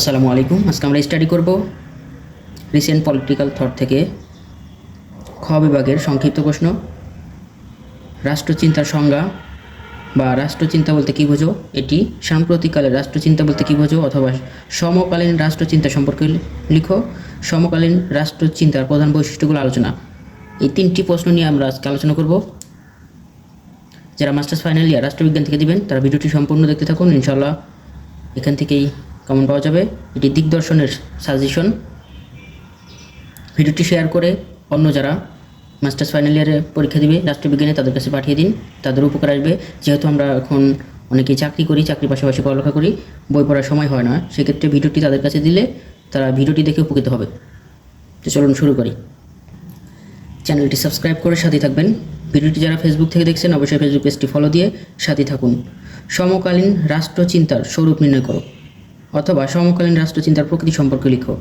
আসসালামু আলাইকুম। আজকে আমরা স্টাডি করব রিসেন্ট পলিটিক্যাল থট থেকে খ বিভাগের সংক্ষিপ্ত প্রশ্ন। রাষ্ট্রচিন্তার সংজ্ঞা বা রাষ্ট্রচিন্তা বলতে কী বোঝো? এটি সাম্প্রতিককালের রাষ্ট্রচিন্তা বলতে কী বোঝো? অথবা সমকালীন রাষ্ট্রচিন্তা সম্পর্কে লিখো। সমকালীন রাষ্ট্রচিন্তার প্রধান বৈশিষ্ট্যগুলো আলোচনা। এই তিনটি প্রশ্ন নিয়ে আমরা আজকে আলোচনা করব। যারা মাস্টার্স ফাইনাল ইয়ার রাষ্ট্রবিজ্ঞান থেকে দিবেন, তারা ভিডিওটি সম্পূর্ণ দেখতে থাকুন। ইনশাল্লাহ এখান থেকেই কমন পাওয়া যাবে? এটি দিগদর্শনের সাজেশন ভিডিওটি শেয়ার করে অন্য যারা মাস্টার্স ফাইনাল ইয়ারে পরীক্ষা দিবে রাষ্ট্রবিজ্ঞানে তাদের কাছে পাঠিয়ে দিন। তাদের উপকার আসবে। যেহেতু আমরা এখন অনেকেই চাকরি করি, চাকরির পাশাপাশি পড়ালেখা করি, বই পড়ার সময় হয় না। সেক্ষেত্রে ভিডিওটি তাদের কাছে দিলে তারা ভিডিওটি দেখে উপকৃত হবে। তো চলুন শুরু করি। চ্যানেলটি সাবস্ক্রাইব করে সাথে থাকবেন। ভিডিওটি যারা ফেসবুক থেকে দেখছেন, অবশ্যই ফেসবুক পেজটি ফলো দিয়ে সাথে থাকুন। সমকালীন রাষ্ট্রচিন্তার স্বরূপ নির্ণয় করো। অথবা সমকালীন রাষ্ট্রচিন্তার প্রকৃতি সম্পর্কে লিখো।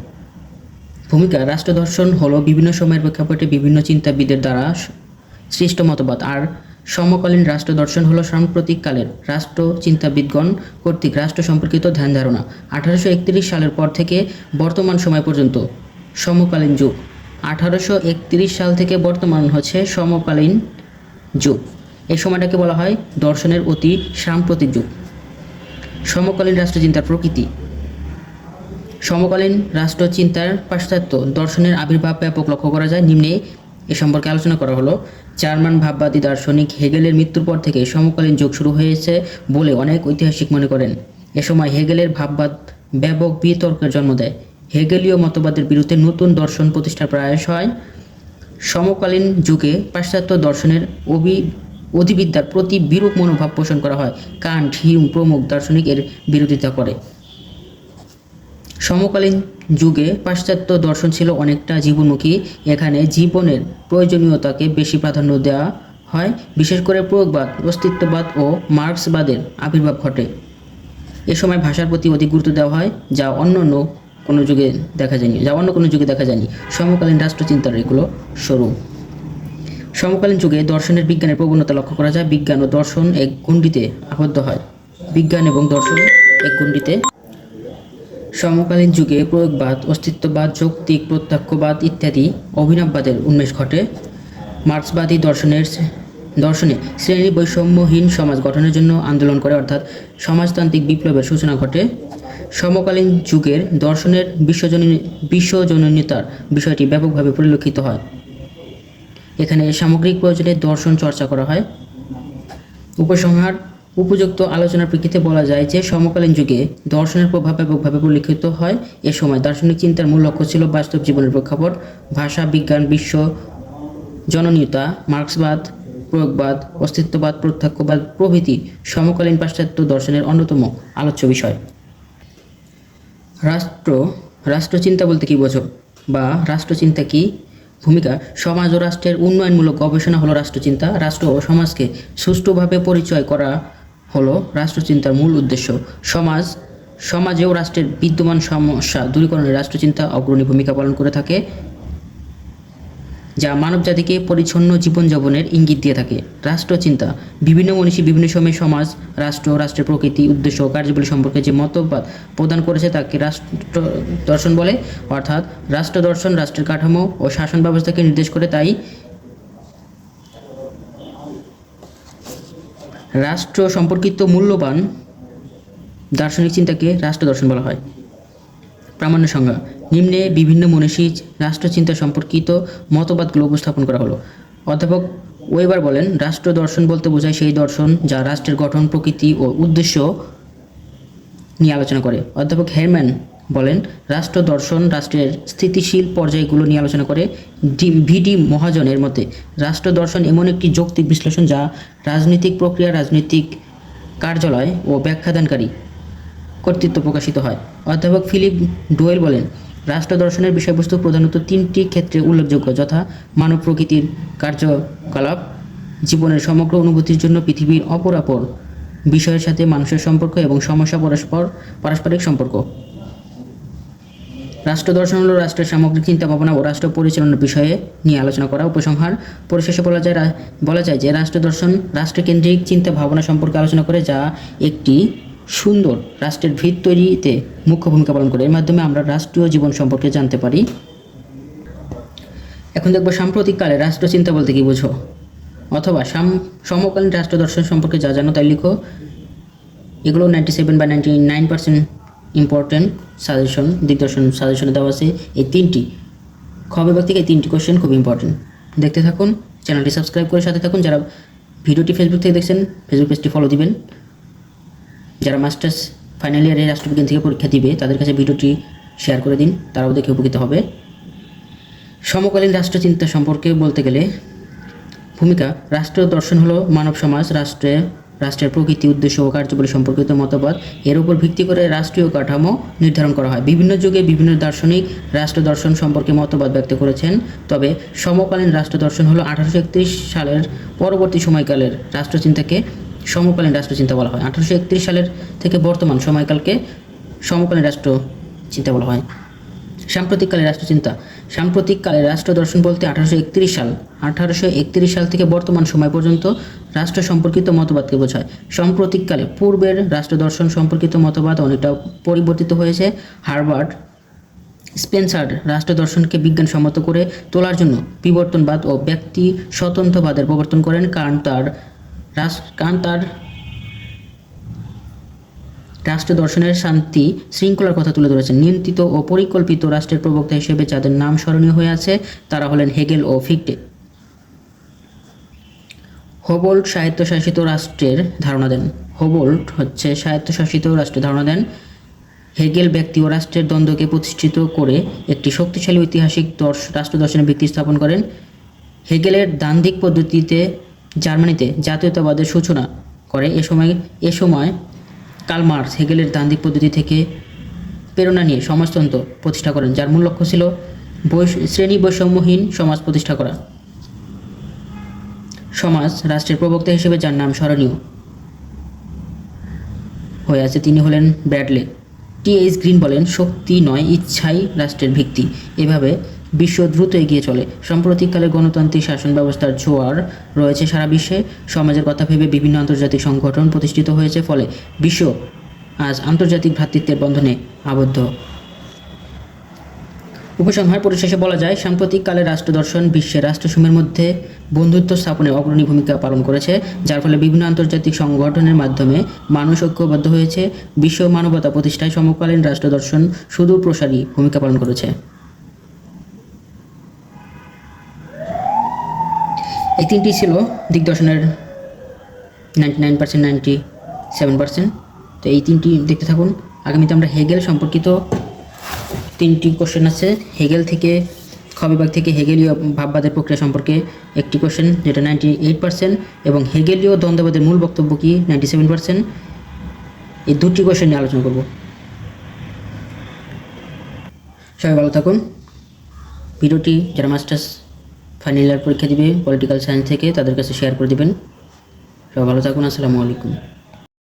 ভূমিকা, রাষ্ট্র দর্শন হলো বিভিন্ন সময়ের প্রেক্ষাপটে বিভিন্ন চিন্তাবিদের দ্বারা সৃষ্ট মতবাদ। আর সমকালীন রাষ্ট্র দর্শন হলো সাম্প্রতিক কালের রাষ্ট্র চিন্তাবিদগণ কর্তৃক রাষ্ট্র সম্পর্কিত ধ্যান ধারণা। আঠারোশো একত্রিশ সালের পর থেকে বর্তমান সময় পর্যন্ত সমকালীন যুগ। আঠারোশো একত্রিশ সাল থেকে বর্তমান হচ্ছে সমকালীন যুগ। এই সময়টাকে বলা হয় দর্শনের অতি সাম্প্রতিক যুগ। সমকালীন রাষ্ট্রচিন্তার প্রকৃতি। সমকালীন রাষ্ট্রচিন্তার পাশ্চাত্য দর্শনের আবির্ভাব ব্যাপক লক্ষ্য করা যায়। নিম্নে এ সম্পর্কে আলোচনা করা হলো। জার্মান ভাববাদী দার্শনিক হেগেলের মৃত্যুর পর থেকে সমকালীন যুগ শুরু হয়েছে বলে অনেক ঐতিহাসিক মনে করেন। এ সময় হেগেলের ভাববাদ ব্যাপক বিতর্কের জন্ম দেয়। হেগেলীয় মতবাদের বিরুদ্ধে নতুন দর্শন প্রতিষ্ঠার প্রয়াস হয়। সমকালীন যুগে পাশ্চাত্য দর্শনের অভি অধিবিদ্যার প্রতি বিরূপ মনোভাব পোষণ করা হয়। কান্ট হিউম প্রমুখ দার্শনিক এর বিরোধিতা করে। সমকালীন যুগে পাশ্চাত্য দর্শন ছিল অনেকটা জীবনমুখী। এখানে জীবনের প্রয়োজনীয়তাকে বেশি প্রাধান্য দেওয়া হয়। বিশেষ করে প্রয়োগবাদ, অস্তিত্ববাদ ও মার্ক্সবাদের আবির্ভাব ঘটে। এ সময় ভাষার প্রতি অধিক গুরুত্ব দেওয়া হয়, যা অন্য অন্য কোনো যুগে দেখা যায়নি, যা অন্য কোনো যুগে দেখা যায়নি। সমকালীন রাষ্ট্রচিন্তার এগুলো স্বরূপ সমকালীন যুগে দর্শনের বিজ্ঞানের প্রবণতা লক্ষ্য করা যায়। বিজ্ঞান ও দর্শন এক গণ্ডিতে আবদ্ধ হয়। বিজ্ঞান এবং দর্শন এক গণ্ডিতে। সমকালীন যুগে প্রয়োগবাদ, অস্তিত্ববাদ, যৌক্তিক প্রত্যক্ষবাদ ইত্যাদি অভিনববাদের উন্মেষ ঘটে। মার্ক্সবাদী দর্শনের দর্শনে শ্রেণি বৈষম্যহীন সমাজ গঠনের জন্য আন্দোলন করে, অর্থাৎ সমাজতান্ত্রিক বিপ্লবের সূচনা ঘটে। সমকালীন যুগের দর্শনের বিশ্বজনীন বিশ্বজনীনতার বিষয়টি ব্যাপকভাবে পরিলক্ষিত হয়। এখানে সামগ্রিক প্রয়োজনে দর্শন চর্চা করা হয়। উপসংহার, উপযুক্ত আলোচনার প্রেক্ষিতে বলা যায় যে, সমকালীন যুগে দর্শনের প্রভাব ব্যাপকভাবে পরিলক্ষিত হয়। এ সময় দার্শনিক চিন্তার মূল লক্ষ্য ছিল বাস্তব জীবনের প্রেক্ষাপট, ভাষা, বিজ্ঞান, বিশ্ব, জননীয়তা, মার্ক্সবাদ, প্রয়োগবাদ, অস্তিত্ববাদ, প্রত্যক্ষবাদ প্রভৃতি সমকালীন পাশ্চাত্য দর্শনের অন্যতম আলোচ্য বিষয়। রাষ্ট্র, রাষ্ট্রচিন্তা বলতে কি বোঝো? বা রাষ্ট্রচিন্তা কি? ভূমিকা সমাজ ও রাষ্ট্রের উন্নয়নমূলক গবেষণা হলো রাষ্ট্রচিন্তা। রাষ্ট্র ও সমাজকে সুষ্ঠুভাবে পরিচয় করা হলো রাষ্ট্রচিন্তার মূল উদ্দেশ্য। সমাজ, সমাজে ও রাষ্ট্রের বিদ্যমান সমস্যা দূরীকরণে রাষ্ট্রচিন্তা অগ্রণী ভূমিকা পালন করে থাকে। যা মানবজাতিকে পরিচ্ছন্ন জীবনযাপনের ইঙ্গিত দিয়ে থাকে। রাষ্ট্রচিন্তা বিভিন্ন মনীষী, বিভিন্ন সময়ে সমাজ, রাষ্ট্র, রাষ্ট্রের প্রকৃতি, উদ্দেশ্য কার্যাবলী সম্পর্কে যে মতবাদ প্রদান করেছে তাকে রাষ্ট্র দর্শন বলে। অর্থাৎ রাষ্ট্র দর্শন, রাষ্ট্রের কাঠামো ও শাসন ব্যবস্থাকে নির্দেশ করে তাই রাষ্ট্র সম্পর্কিত মূল্যবান দার্শনিক চিন্তাকে রাষ্ট্র দর্শন বলা হয়। প্রামাণ্য সংজ্ঞা। নিম্নে বিভিন্ন মনীষী রাষ্ট্রচিন্তা সম্পর্কিত মতবাদগুলো উপস্থাপন করা হলো। অধ্যাপক ওয়েবার বলেন, রাষ্ট্র দর্শন বলতে বোঝায় সেই দর্শন যা রাষ্ট্রের গঠন, প্রকৃতি ও উদ্দেশ্য নিয়ে আলোচনা করে। অধ্যাপক হেরম্যান বলেন, রাষ্ট্র দর্শন রাষ্ট্রের স্থিতিশীল পর্যায়গুলো নিয়ে আলোচনা করে ভিডি মহাজনের মতে, রাষ্ট্র দর্শন এমন একটি যৌক্তিক বিশ্লেষণ যা রাজনৈতিক প্রক্রিয়া, রাজনৈতিক কার্যালয় ও ব্যাখ্যাদানকারী কর্তৃত্ব প্রকাশিত হয়। অধ্যাপক ফিলিপ ডোয়েল বলেন রাষ্ট্র দর্শনের বিষয়বস্তু প্রধানত তিনটি ক্ষেত্রে উল্লেখযোগ্য, যথা মানব প্রকৃতির কার্যকলাপ, জীবনের সমগ্র অনুভূতির জন্য পৃথিবীর অপরাপর বিষয়ের সাথে মানুষের সম্পর্ক এবং সমস্যা পরস্পর, পারস্পরিক সম্পর্ক। রাষ্ট্র দর্শন হল রাষ্ট্রের সামগ্রিক চিন্তা ভাবনা ও রাষ্ট্র পরিচালনার বিষয়ে নিয়ে আলোচনা করা, উপসংহার। পরিশেষে বলা যায় বলা যায় যে রাষ্ট্র দর্শন রাষ্ট্রকেন্দ্রিক চিন্তা ভাবনা সম্পর্কে আলোচনা করে যা একটি সুন্দর রাষ্ট্রের ভিত তৈরিতে মুখ্য ভূমিকা পালন করে। এর মাধ্যমে আমরা রাষ্ট্রীয় জীবন সম্পর্কে জানতে পারি। এখন দেখব সাম্প্রতিককালে রাষ্ট্রচিন্তা বলতে কি বোঝো? অথবা সাম, সমকালীন রাষ্ট্র দর্শন সম্পর্কে যা জানো তাই লিখো। এগুলো নাইনটি সেভেন বা ninety nine percent important suggestion Digdarshan সাজেশনে দেওয়া আছে। এই তিনটি, খ বিভাগ থেকে এই তিনটি কোশ্চেন খুব ইম্পর্টেন্ট দেখতে থাকুন চ্যানেলটি সাবস্ক্রাইব করে সাথে থাকুন। যারা ভিডিওটি ফেসবুক থেকে দেখছেন ফেসবুক পেজটি ফলো দিবেন। যারা মাস্টার্স ফাইনাল ইয়ারে রাষ্ট্রবিজ্ঞান থেকে পরীক্ষা দিবে, তাদের কাছে ভিডিওটি শেয়ার করে দিন, তারাও দেখে উপকৃত হবে। সমকালীন রাষ্ট্রচিন্তা সম্পর্কে বলতে গেলে, ভূমিকা, রাষ্ট্র দর্শন হলো মানব সমাজ, রাষ্ট্রে, রাষ্ট্রের প্রকৃতি, উদ্দেশ্য ও কার্যাবলী সম্পর্কিত মতবাদ। এর উপর ভিত্তি করে রাষ্ট্রীয় কাঠামো নির্ধারণ করা হয়। বিভিন্ন যুগে বিভিন্ন দার্শনিক রাষ্ট্র দর্শন সম্পর্কে মতবাদ ব্যক্ত করেছেন। তবে সমকালীন রাষ্ট্র দর্শন হলো আঠারোশো একত্রিশ সালের পরবর্তী সময়কালের রাষ্ট্রচিন্তাকে সমকালীন রাষ্ট্রচিন্তা বলা হয়। আঠারোশো একত্রিশ সালের থেকে বর্তমান সময়কালকে সমকালীন রাষ্ট্র চিন্তা বলা হয়। সাম্প্রতিককালের রাষ্ট্রচিন্তা সাম্প্রতিককালের রাষ্ট্র দর্শন বলতে আঠারোশো একত্রিশ সাল। আঠারোশো একত্রিশ সাল থেকে বর্তমান সময় পর্যন্ত রাষ্ট্র সম্পর্কিত মতবাদকে বোঝায়। সাম্প্রতিককালে পূর্বের রাষ্ট্র দর্শন সম্পর্কিত মতবাদ অনেকটা পরিবর্তিত হয়েছে। হার্ভার্ড স্পেন্সার রাষ্ট্র দর্শনকে বিজ্ঞানসম্মত করে তোলার জন্য বিবর্তনবাদ ও ব্যক্তি স্বতন্ত্রবাদের প্রবর্তন করেন কারণ তার রাস- কারণ তার রাষ্ট্র দর্শনের শান্তি শৃঙ্খলার কথা তুলে ধরেছেন নিয়ন্ত্রিত ও পরিকল্পিত রাষ্ট্রের প্রবক্তা হিসেবে যাদের নাম স্মরণীয় হয়ে আছে, তারা হলেন হেগেল ও ফিকটে হোবোল্ট স্বায়ত্তশাসিত রাষ্ট্রের ধারণা দেন। হোবোল্ট হচ্ছে স্বায়ত্তশাসিত রাষ্ট্রের ধারণা দেন। হেগেল ব্যক্তি ও রাষ্ট্রের দ্বন্দ্বকে প্রতিষ্ঠিত করে একটি শক্তিশালী ঐতিহাসিক দর্শ রাষ্ট্র দর্শনের ভিত্তি স্থাপন করেন। হেগেলের দান্দিক পদ্ধতিতে জার্মানিতে জাতীয়তাবাদের সূচনা করে। এ সময় এ সময় কার্ল মার্কস হেগেলের দান্দিক পদ্ধতি থেকে প্রেরণা নিয়ে সমাজতন্ত্র প্রতিষ্ঠা করেন, যার মূল লক্ষ্য ছিল শ্রেণি বৈষম্যহীন সমাজ প্রতিষ্ঠা করা। সমাজ রাষ্ট্রের প্রবক্তা হিসেবে যার নাম স্মরণীয় হয়ে আছে, তিনি হলেন ব্র্যাডলে। টি এইচ গ্রিন বলেন, শক্তি নয়, ইচ্ছাই রাষ্ট্রের ভিত্তি। এভাবে বিশ্ব দ্রুত এগিয়ে চলে। সাম্প্রতিককালে গণতান্ত্রিক শাসন ব্যবস্থার জোয়ার রয়েছে সারা বিশ্বে। সমাজের কথা ভেবে বিভিন্ন আন্তর্জাতিক সংগঠন প্রতিষ্ঠিত হয়েছে, ফলে বিশ্ব আজ আন্তর্জাতিক ভ্রাতৃত্বের বন্ধনে আবদ্ধ। উপসংহার পরিশেষে বলা যায়, সাম্প্রতিককালে রাষ্ট্র দর্শন বিশ্বের রাষ্ট্রসমূহের মধ্যে বন্ধুত্ব স্থাপনে অগ্রণী ভূমিকা পালন করেছে, যার ফলে বিভিন্ন আন্তর্জাতিক সংগঠনের মাধ্যমে মানুষ ঐক্যবদ্ধ হয়েছে। বিশ্ব মানবতা প্রতিষ্ঠায় সমকালীন রাষ্ট্র দর্শন সুদূর প্রসারী ভূমিকা পালন করেছে। এই তিনটি ছিল দিগদর্শনের ninety nine percent, ninety seven percent. তো এই তিনটি দেখতে থাকুন। আগামীতে আমরা হেগেল সম্পর্কিত তিনটি কোশ্চেন আছে। হেগেল থেকে খ বিভাগ থেকে হেগেলীয় ভাববাদের প্রক্রিয়া সম্পর্কে একটি কোশ্চেন যেটা নাইনটি এইট পার্সেন্ট এবং হেগেলীয় দ্বন্দ্ববাদের মূল বক্তব্য কী? Ninety seven percent. এই দুটি কোশ্চেন নিয়ে আলোচনা করব। সবাই ভালো থাকুন। ভিডিওটি যারা মাস্টার্স ফাইনাল ইয়ার পরীক্ষা দিবে পলিটিক্যাল সায়েন্স থেকে তাদের কাছে শেয়ার করে দেবেন। সবাই ভালো থাকুন, আসসালামু আলাইকুম।